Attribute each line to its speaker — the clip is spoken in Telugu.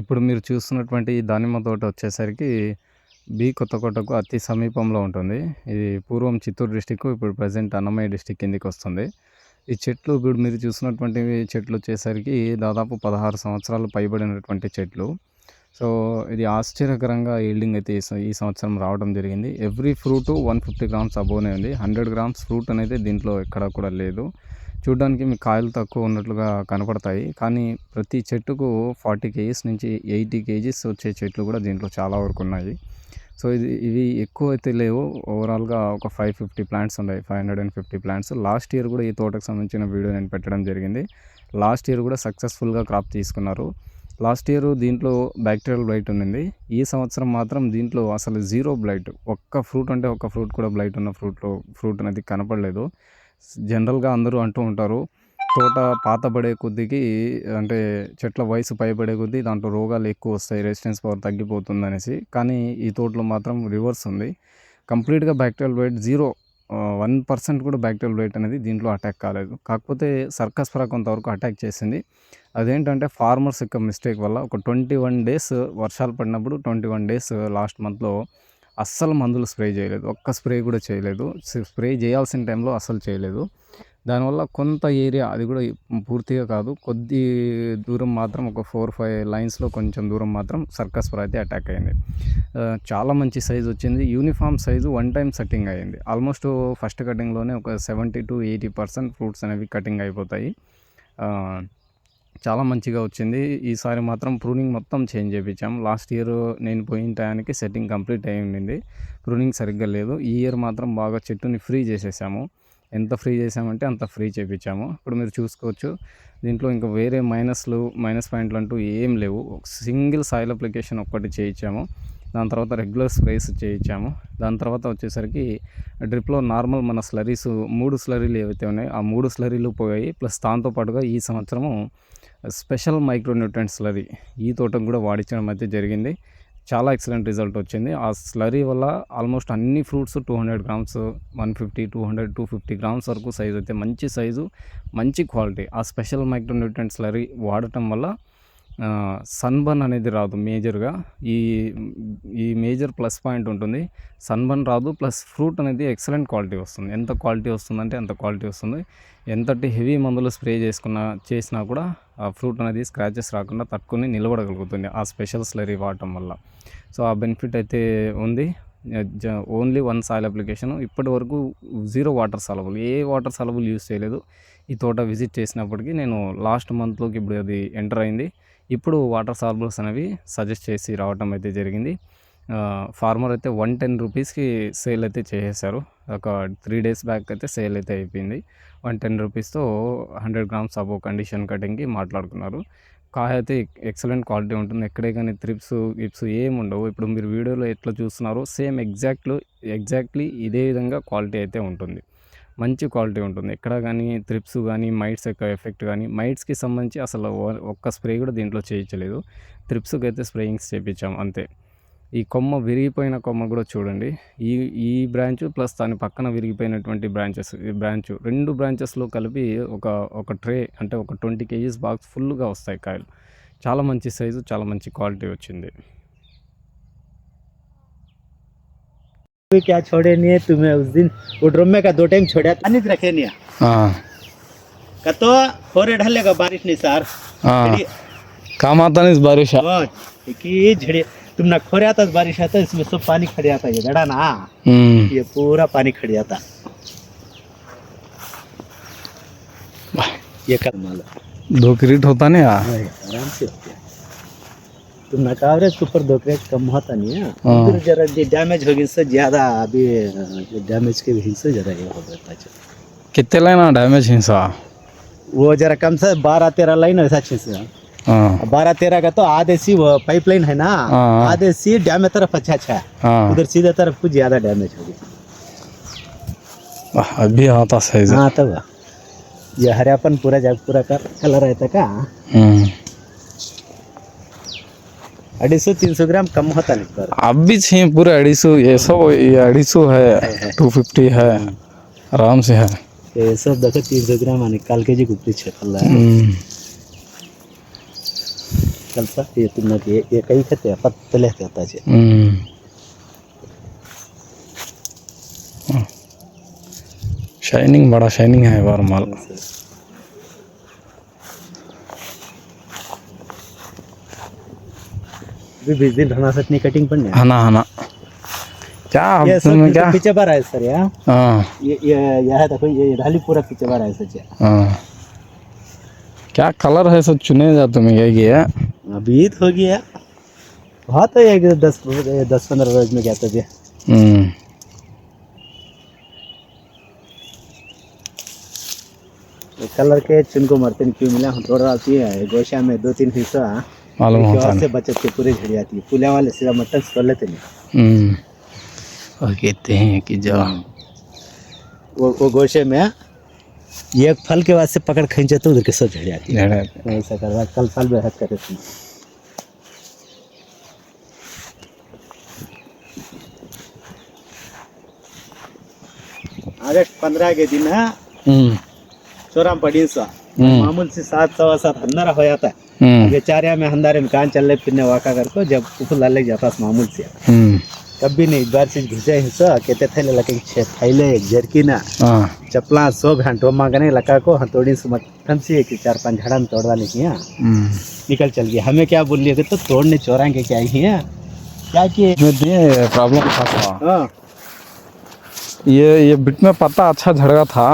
Speaker 1: ఇప్పుడు మీరు చూస్తున్నటువంటి ఈ దానిమ్మ తోట వచ్చేసరికి బి కొత్తకోటకు అతి సమీపంలో ఉంటుంది. ఇది పూర్వం చిత్తూరు డిస్టిక్ ఇప్పుడు ప్రజెంట్ అన్నమయ్య డిస్ట్రిక్ట్ కిందకి వస్తుంది. ఈ చెట్లు ఇప్పుడు మీరు చూసినటువంటి చెట్లు వచ్చేసరికి దాదాపు 16 సంవత్సరాలు పైబడినటువంటి చెట్లు. సో, ఇది ఆశ్చర్యకరంగా ఈల్డింగ్ అయితే ఈ సంవత్సరం రావడం జరిగింది. ఎవ్రీ ఫ్రూట్ 150 గ్రామ్స్ అబోనే ఉంది. 100 గ్రామ్స్ ఫ్రూట్ అనేది దీంట్లో ఎక్కడ కూడా లేదు. చూడ్డానికి మీకు కాయలు తక్కువ ఉన్నట్లుగా కనపడతాయి. కానీ ప్రతి చెట్టుకు 40 కేజీస్ నుంచి 80 కేజీస్ వచ్చే చెట్లు కూడా దీంట్లో చాలా వరకు ఉన్నాయి. సో, ఇది ఇవి ఎక్కువ అయితే లేవు. ఓవరాల్‌గా ఒక 550 ప్లాంట్స్ ఉన్నాయి. 550 ప్లాంట్స్. లాస్ట్ ఇయర్ కూడా ఈ తోటకు సంబంధించిన వీడియో నేను పెట్టడం జరిగింది. లాస్ట్ ఇయర్ కూడా సక్సెస్‌ఫుల్‌గా క్రాప్ తీసుకున్నారు. లాస్ట్ ఇయర్ దీంట్లో బ్యాక్టీరియల్ బ్లైట్ ఉండింది. ఈ సంవత్సరం మాత్రం దీంట్లో అసలు జీరో బ్లైట్. ఒక్క ఫ్రూట్ అంటే ఒక్క ఫ్రూట్ కూడా బ్లైట్ ఉన్న ఫ్రూట్‌లో ఫ్రూట్ అనేది కనపడలేదు. జనరల్‌గా అందరూ అంటూ ఉంటారు. తోట పాతబడే కొద్దికి అంటే చెట్ల వయసు పైబడే కొద్దీ దాంట్లో రోగాలు ఎక్కువ వస్తాయి. రెసిస్టెన్స్ పవర్ తగ్గిపోతుందనేసి. కానీ ఈ తోటలో మాత్రం రివర్స్ ఉంది. కంప్లీట్‌గా bacterial blight zero one percent కూడా బ్యాక్టీరియల్ బ్లైట్ అనేది దీంట్లో అటాక్ కాలేదు. కాకపోతే సర్కస్ఫరా కొంతవరకు అటాక్ చేసింది. అదేంటంటే ఫార్మర్స్ యొక్క మిస్టేక్ వల్ల ఒక 21 డేస్ వర్షాలు పడినప్పుడు 21 డేస్ లాస్ట్ మంత్‌లో అస్సలు మందులు స్ప్రే చేయలేదు. ఒక్క స్ప్రే కూడా చేయలేదు. స్ప్రే చేయాల్సిన టైంలో అస్సలు చేయలేదు. దానివల్ల కొంత ఏరియా అది కూడా పూర్తిగా కాదు. కొద్ది దూరం మాత్రం ఒక 4, 5 లైన్స్‌లో కొంచెం దూరం మాత్రం సర్కస్ ఫ్రై అయితే అటాక్ అయింది. చాలా మంచి సైజ్ వచ్చింది. Uniform size one time setting అయింది. ఆల్మోస్ట్ ఫస్ట్ కటింగ్‌లోనే ఒక 70-80% ఫ్రూట్స్ అనేవి కటింగ్ అయిపోతాయి. చాలా మంచిగా వచ్చింది. ఈసారి మాత్రం ప్రూనింగ్ మొత్తం చేంజ్ చేయించాం లాస్ట్ ఇయర్ నేను పోయిన టయానికి సెట్టింగ్ కంప్లీట్ అయి ఉండింది. ప్రూనింగ్ సరిగ్గా లేదు. ఈ ఇయర్ మాత్రం బాగా చెట్టుని ఫ్రీ చేసేసాము. ఎంత ఫ్రీ చేసామంటే అంత ఫ్రీ చేయించాము ఇప్పుడు మీరు చూసుకోవచ్చు. దీంట్లో ఇంకా వేరే మైనస్‌లు, మైనస్ పాయింట్లు అంటూ ఏం లేవు. సింగిల్ సాయిల్ అప్లికేషన్ ఒక్కటి చేయించాము. దాని తర్వాత రెగ్యులర్ స్ప్రేస్ చేయించాము. దాని తర్వాత వచ్చేసరికి డ్రిప్‌లో నార్మల్ మన స్లరీస్ మూడు స్లరీలు ఏవైతే ఉన్నాయో ఆ మూడు స్లరీలు పోయాయి. ప్లస్ దాంతో పాటుగా ఈ సంవత్సరము స్పెషల్ మైక్రో స్లరీ ఈ తోటకు కూడా వాడించడం అయితే జరిగింది. చాలా ఎక్సలెంట్ రిజల్ట్ వచ్చింది. ఆ స్లరీ వల్ల ఆల్మోస్ట్ అన్ని ఫ్రూట్స్ 200 గ్రామ్స్, 150, 200, 250 గ్రామ్స్ వరకు సైజ్ అయితే మంచి సైజు, మంచి క్వాలిటీ. ఆ స్పెషల్ మైక్రో స్లరీ వాడటం వల్ల సన్‌బర్న్ అనేది రాదు మేజర్‌గా. ఈ ఈ మేజర్ ప్లస్ పాయింట్ ఉంటుంది. సన్‌బర్న్ రాదు. ప్లస్ ఫ్రూట్ అనేది ఎక్సలెంట్ క్వాలిటీ వస్తుంది. ఎంత క్వాలిటీ వస్తుందంటే అంత క్వాలిటీ వస్తుంది. ఎంతటి హెవీ మందులు స్ప్రే చేసుకున్నా చేసినా కూడా ఆ ఫ్రూట్ అనేది స్క్రాచెస్ రాకుండా తట్టుకొని నిలబడగలుగుతుంది. ఆ స్పెషల్ స్లరీ వాడటం వల్ల. సో, ఆ బెనిఫిట్ అయితే ఉంది. జ ఓన్లీ వన్ సాయిల్ అప్లికేషన్. ఇప్పటి వరకు జీరో వాటర్ సలబుల్ ఏ వాటర్ సలబుల్ యూజ్ చేయలేదు. ఈ తోట విజిట్ చేసినప్పటికీ నేను లాస్ట్ మంత్‌లోకి ఇప్పుడు అది ఎంటర్ అయింది. ఇప్పుడు వాటర్ సాలబుల్స్ అనేవి సజెస్ట్ చేసి రావటం అయితే జరిగింది. ఫార్మర్ అయితే 110 రూపీస్‌కి సేల్ అయితే చేసేసారు. ఒక త్రీ డేస్ బ్యాక్ అయితే సేల్ అయితే అయిపోయింది. 110 రూపీస్‌తో 100 గ్రామ్స్ అబో కండిషన్ కటింగ్‌కి మాట్లాడుకున్నారు. కాయ అయితే ఎక్సలెంట్ క్వాలిటీ ఉంటుంది. ఎక్కడే కానీ త్రిప్స్, గిప్స్ ఏమి ఉండవు. ఇప్పుడు మీరు వీడియోలో ఎట్లా చూస్తున్నారో సేమ్ ఎగ్జాక్ట్‌లో ఎగ్జాక్ట్‌లీ ఇదే విధంగా క్వాలిటీ అయితే ఉంటుంది. మంచి క్వాలిటీ ఉంటుంది. ఎక్కడ కానీ త్రిప్స్ కానీ మైట్స్ యొక్క ఎఫెక్ట్ కానీ మైట్స్‌కి సంబంధించి అసలు ఒక్క స్ప్రే కూడా దీంట్లో చేయించలేదు. త్రిప్స్‌కైతే స్ప్రేయింగ్స్ చేపించాం అంతే. ఈ కొమ్మ విరిగిపోయిన కొమ్మ కూడా చూడండి. ఈ ఈ బ్రాంచ్ ప్లస్ దాని పక్కన విరిగిపోయినటువంటి బ్రాంచెస్ ఈ బ్రాంచ్ రెండు బ్రాంచెస్‌లో కలిపి ఒక ఒక ట్రే అంటే ఒక 20 కేజీస్ బాక్స్ ఫుల్‌గా వస్తాయి కాయలు. చాలా మంచి సైజు, చాలా మంచి క్వాలిటీ వచ్చింది.
Speaker 2: क्या छोड़े नहीं है? तुम्हें उस दिन वो ड्रम का दो टाइम छोड़ा। रखे नहीं
Speaker 1: हाँ,
Speaker 2: का तो खोरे ढलेगा बारिश नहीं सर।
Speaker 1: हाँ। काम आता नहीं इस बारिश
Speaker 2: झड़े। तुम ना खोरे आता बारिश आता इसमें सब पानी खड़े आता ये जड़ा ना।
Speaker 1: हम्म,
Speaker 2: ये पूरा पानी खड़े आता। ये कर मालो।
Speaker 1: दो क्रीट होता नहीं
Speaker 2: आराम से होते हैं। तुम ना के ऊपर दो क्रेट कम होता नहीं है।
Speaker 1: हाँ।
Speaker 2: फिर जरा ये डैमेज होगी इससे ज़्यादा अभी डैमेज के हिस्से जरा ये हो जाता है
Speaker 1: कितने लेना डैमेज हिंसा?
Speaker 2: वो जरा कम से बारह तेरह लाइन ऐसा अच्छे से।
Speaker 1: हाँ,
Speaker 2: बारह तेरह का तो आधे सी वो पाइपलाइन है ना
Speaker 1: हाँ।
Speaker 2: आधे सी डैम तरफ़ अच्छा अच्छा। है।
Speaker 1: हाँ,
Speaker 2: उधर सीधे तरफ़ कुछ ज़्यादा डैमेज होगी।
Speaker 1: अभी आता साइज़
Speaker 2: हाँ तब। ये हरापन पूरा जग पूरा कर कलर रहता का?
Speaker 1: हम्म,
Speaker 2: अढ़ी सौ तीन सौ ग्राम कम होता नहीं पर।
Speaker 1: अब भी चाहिए पूरे अढ़ी सौ ये सब ये अढ़ी सौ है टू फिफ्टी है आराम से है।
Speaker 2: ये सब देखो तीन सौ ग्राम आने काल के जी कुपरी छे कल
Speaker 1: हम्म,
Speaker 2: कलसा ये तुमने ये ये कई कहते हैं पतले होता है
Speaker 1: शाइनिंग बड़ा शाइनिंग है बार माल।
Speaker 2: कटिंग पड़ने
Speaker 1: हना हना। क्या
Speaker 2: ये
Speaker 1: क्या?
Speaker 2: पीछे बार है सर
Speaker 1: हाँ।
Speaker 2: ये ये यह है देखो ये ढाली पूरा पीछे बार है सच
Speaker 1: हाँ। क्या कलर है सब चुने जा तुम्हें क्या किया
Speaker 2: अभी तो हो गया। बहुत है एक दस दस पंद्रह रोज में क्या तो भी
Speaker 1: हम्म।
Speaker 2: कलर के चिनको मरते क्यों मिला? हम थोड़ा आती है गोशा में दो तीन हिस्सा।
Speaker 1: मालूम होता है
Speaker 2: बचत के पूरे झड़ी आती है। पुलिया वाले सीधा मटन कर लेते नहीं।
Speaker 1: हम्म। और कहते हैं कि जो।
Speaker 2: वो वो गोशे में हाँ, ये फल के वास्ते पकड़ खींचे तो उधर के सब झड़ी आती है। ऐसा कर रहा कल साल बेहद करे थी। अगस्त पंद्रह के दिन हाँ,
Speaker 1: हम्म।
Speaker 2: है चोरा पड़ी सा।
Speaker 1: हम्म।
Speaker 2: मामूल से सात सवा सात हन्नर हो जाता है। बेचारिया में हंदारे में कान चल फिरने वाका कर को जब कुछ लग जाता मामूल से कभी नहीं बार चीज़ घिसे हिस्सा कहते थे लगे छे थैले जर्की ना चपला सो घंटो मांगने लगा को हथौड़ी से मटन से कि चार पाँच झाड़ा में तोड़ डाली थी हाँ।
Speaker 1: हम्म
Speaker 2: निकल चल गया हमें क्या बोल लिया तो तोड़ने चौराएँगे क्या ही है क्या
Speaker 1: ये प्रॉब्लम था था ये ये बिट में पत्ता अच्छा झड़गा था